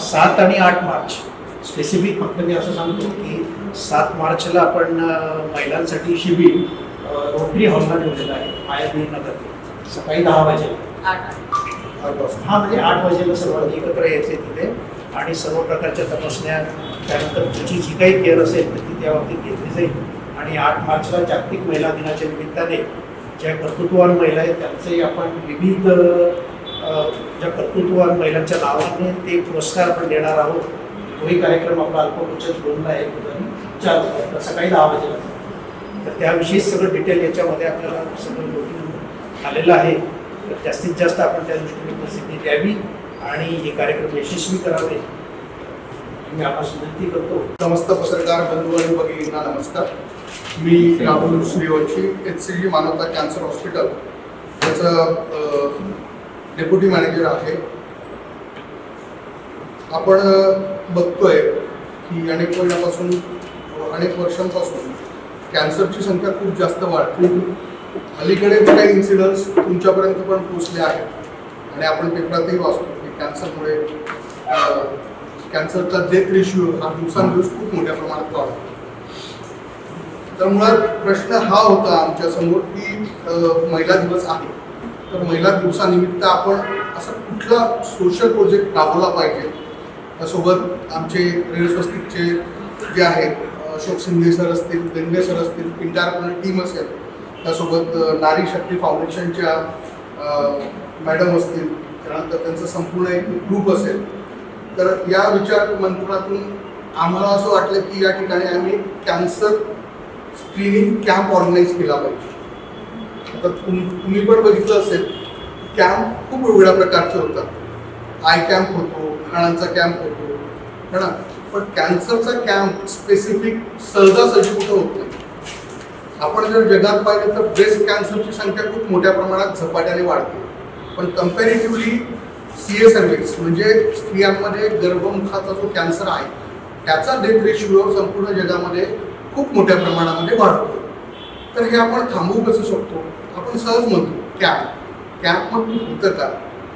सात आणि आठ मार्च. स्पेसिफिक फक्त मी असं सांगतो की सात मार्चला आपण महिलांसाठी शिबिर रोटरी हॉलला ठेवलेलं आहे मायाबीर नगर सकाळी दहा वाजेला. हा म्हणजे आठ वाजेला सर्वांनी एकत्र यायचे तिथे आणि सर्व प्रकारच्या तपासण्या त्यानंतर तुझी जी काही केअर असेल तर ती त्या बाबतीत घेतली जाईल. आणि आठ मार्चला जागतिक महिला दिनाच्या निमित्ताने ज्या कर्तृत्ववान महिला आहेत त्यांचे आपण विविध ज्या कर्तृत्ववान महिलांच्या नावाने ते पुरस्कार आपण देणार आहोत तोही कार्यक्रम आपला अल्पबचत दोनला आहे चार वाजता, सकाळी दहा वाजेला. तर त्याविषयी सगळं डिटेल याच्यामध्ये आपल्याला सगळं नोटीस आलेलं आहे. तर जास्तीत जास्त आपण त्या दृष्टीने प्रसिद्धी द्यावी आणि हे कार्यक्रम यशस्वी करावे. मी आपण विनंती करतो. समस्त पत्रकार बंधू आणि भगिनींना नमस्कार. मी Rahul Suryavanshi H C G Manavta cancer hospital. त्याचं डेप्युटी मॅनेजर आहे. आपण बघतोय की अनेक महिन्यापासून अनेक वर्षांपासून कॅन्सरची संख्या खूप जास्त वाढते अलीकडे काही इन्सिडन्स तुमच्यापर्यंत पण पोचले आहेत आणि आपण पेपरातही वाचतो की कॅन्सरमुळे कॅन्सरचा डेथ रेशिओ हा दिवसांदिवस खूप मोठ्या प्रमाणात वाढतो. तर मुळात प्रश्न हा होता आमच्यासमोर की महिला दिवस आहे. तर महिला दिवसानिमित्त आपण असं कुठला सोशल प्रोजेक्ट राबवला पाहिजे? त्यासोबत आमचे रेल्वे जे आहेत अशोक शिंदे सर असतील बेंदे सर असतील इंटायर टीम असेल त्यासोबत नारी शक्ती फाउंडेशनच्या मॅडम असतील त्यानंतर त्यांचं संपूर्ण एक ग्रुप असेल. तर या विचार मंत्रातून आम्हाला असं वाटलं की या ठिकाणी आम्ही कॅन्सर स्क्रीनिंग कॅम्प ऑर्गनाईज केला पाहिजे. आता तुम्ही पण बघितलं असेल कॅम्प खूप वेगवेगळ्या प्रकारचे होतात. आय कॅम्प होतो खाणांचा कॅम्प होतो है ना? पण कॅन्सरचा कॅम्प स्पेसिफिक सहजासहजी कुठं होत नाही. आपण जर जगात पाहिलं तर ब्रेस्ट कॅन्सरची संख्या खूप मोठ्या प्रमाणात झपाट्याने वाढते. पण कम्पॅरेटिव्हली सी ए सर्व्हिस म्हणजे स्त्रियांमध्ये गर्भमुखाचा जो कॅन्सर आहे त्याचा डेथ रेशिओ संपूर्ण जगामध्ये खूप मोठ्या प्रमाणामध्ये वाढतो. तर हे आपण थांबवू कसं शकतो? आपण सहज म्हणतो कॅम्प. कॅम्पमधून होतं का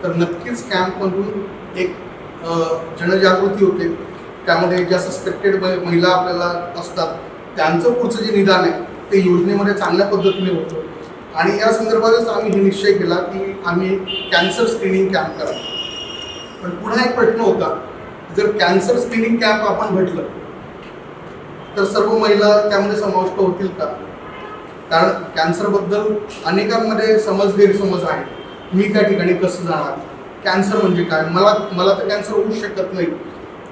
तर नक्कीच कॅम्पमधून एक जनजागृती होते. त्यामध्ये ज्या सस्पेक्टेड महिला आपल्याला असतात त्यांचं पुढचं जे निदान आहे ते योजनेमध्ये चांगल्या पद्धतीने होतं. आणि या संदर्भातच आम्ही हे निश्चय केला की आम्ही कॅन्सर स्क्रीनिंग कॅम्प करा पण पुन्हा एक प्रश्न होता जर कॅन्सर स्क्रीनिंग कॅम्प आपण भेटलं तर सर्व महिला त्यामध्ये समाविष्ट होतील का? कारण कॅन्सरबद्दल अनेकांमध्ये समज गैरसमज आहे. मी त्या ठिकाणी कसं जाणार? कॅन्सर म्हणजे काय? मला मला तर कॅन्सर होऊ शकत नाही.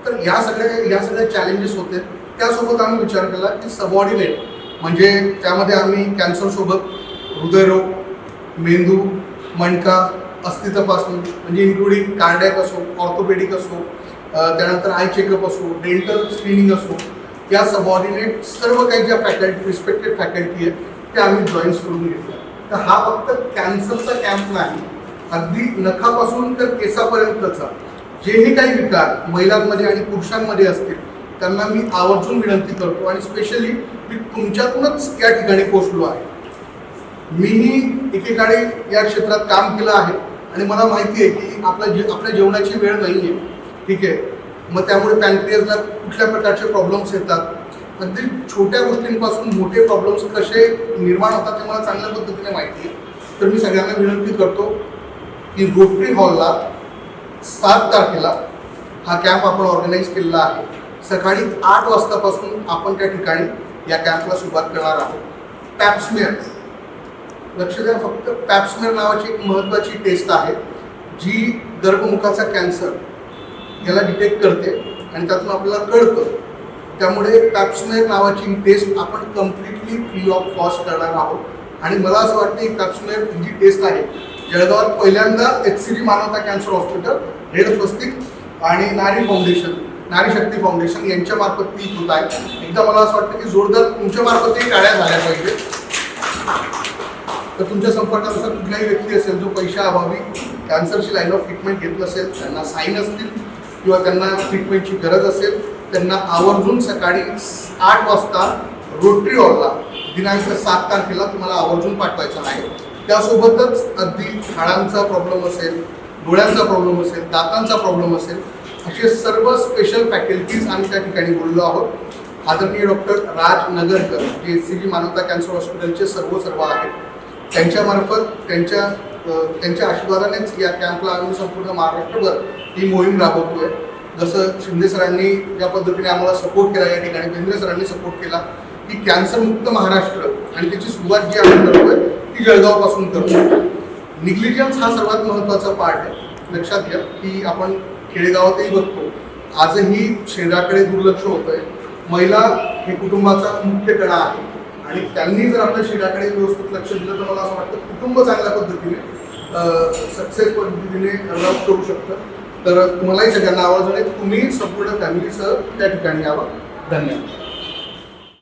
तर ह्या सगळ्या ह्या सगळ्या चॅलेंजेस होते. त्यासोबत आम्ही विचार केला की सबऑर्डिनेट म्हणजे त्यामध्ये आम्ही कॅन्सरसोबत हृदयरोग मेंदू मणका अस्थितपासून म्हणजे इन्क्लुडिंग कार्डॅक असो ऑर्थोपेडिक असो त्यानंतर आय चेकअप असो डेंटल स्क्रीनिंग असो या सबऑर्डिनेट सर्व काही ज्या फॅकल्टी रिस्पेक्टेड फॅकल्टी आहेत ते आम्ही जॉईन्स करून घेतलं तर हा फक्त कॅन्सरचा कॅम्प नाही अगदी नखापासून तर केसापर्यंतचा. जेही काही विकार महिलांमध्ये आणि पुरुषांमध्ये असतील त्यांना मी आवर्जून विनंती करतो आणि स्पेशली मी तुमच्यातूनच या ठिकाणी पोचलो आहे. मीही एकेकाळी या क्षेत्रात काम केलं आहे आणि मला माहिती आहे की आपला जे आपल्या जेवणाची वेळ नाही आहे ठीक आहे. मग त्यामुळे पॅन्क्रियसला कुठल्या प्रकारचे प्रॉब्लेम्स येतात? अगदी छोट्या गोष्टींपासून मोठे प्रॉब्लेम्स कसे निर्माण होतात ते मला चांगल्या पद्धतीने माहिती आहे. तर मी सगळ्यांना विनंती करतो की रोटरी हॉलला सात तारखेला हा कॅम्प आपण ऑर्गनाईज केलेला आहे. सकाळी आठ वाजतापासून आपण त्या ठिकाणी या कॅम्पला सुरुवात करणार आहोत. पॅप्समेअर लक्ष द्या फक्त पॅप्समेअर नावाची एक महत्त्वाची टेस्ट आहे जी गर्भमुखाचा कॅन्सर याला डिटेक्ट करते आणि त्यातून आपल्याला कळतं त्यामुळे पॅप्समेअर नावाची ही टेस्ट आपण कम्प्लिटली फ्री ऑफ कॉस्ट करणार आहोत. आणि मला असं वाटतं की ही जी टेस्ट आहे. जळगावात पहिल्यांदा H C D Manavta cancer hospital red Swastik आणि नारी फाउंडेशन नारी शक्ती फाउंडेशन यांच्या मार्फत ती होत आहे. एकदा मला असं वाटतं की जोरदार तुमच्या मार्फतही टाळ्या झाल्या पाहिजे तर तुमच्या संपर्कात असा कुठलाही व्यक्ती असेल जो पैशा अभावी कॅन्सरची लाईन ऑफ ट्रीटमेंट घेत नसेल त्यांना साईन असतील किंवा त्यांना ट्रीटमेंटची गरज असेल त्यांना आवर्जून सकाळी आठ वाजता रोटरी हॉलला दिनांक सात तारखेला तुम्हाला आवर्जून पाठवायचं आहे. त्यासोबतच अगदी हाडांचा प्रॉब्लेम असेल डोळ्यांचा प्रॉब्लेम असेल दातांचा प्रॉब्लेम असेल असे सर्व स्पेशल फॅकल्टीज आम्ही त्या ठिकाणी बोललो आहोत. आदरणीय डॉक्टर राज नगरकर जे सी बी मानवता कॅन्सर हॉस्पिटलचे सर्व सर्व आहेत त्यांच्यामार्फत त्यांच्या त्यांच्या आशीर्वादानेच या कॅम्पला आम्ही संपूर्ण महाराष्ट्रभर ही मोहीम राबवतो आहे जसं शिंदे सरांनी ज्या पद्धतीने आम्हाला सपोर्ट केला या ठिकाणी बेंद्रे सरांनी सपोर्ट केला की कॅन्सरमुक्त महाराष्ट्र आणि त्याची सुरुवात जी आपण करतोय ती जळगावपासून करतो निग्लिजन्स हा सर्वात महत्त्वाचा पार्ट आहे. लक्षात घ्या की आपण खेडेगावातही बघतो आजही शरीराकडे दुर्लक्ष होतंय. महिला हे कुटुंबाचा मुख्य कणा आहे. आणि त्यांनी जर आपल्या शरीराकडे व्यवस्थित लक्ष दिलं तर मला असं वाटतं कुटुंब चांगल्या पद्धतीने सक्सेस पद्धतीने करू शकतं. तर तुम्हालाही सगळ्यांना आवाज आणि तुम्ही संपूर्ण फॅमिलीसह त्या ठिकाणी यावं. धन्यवाद.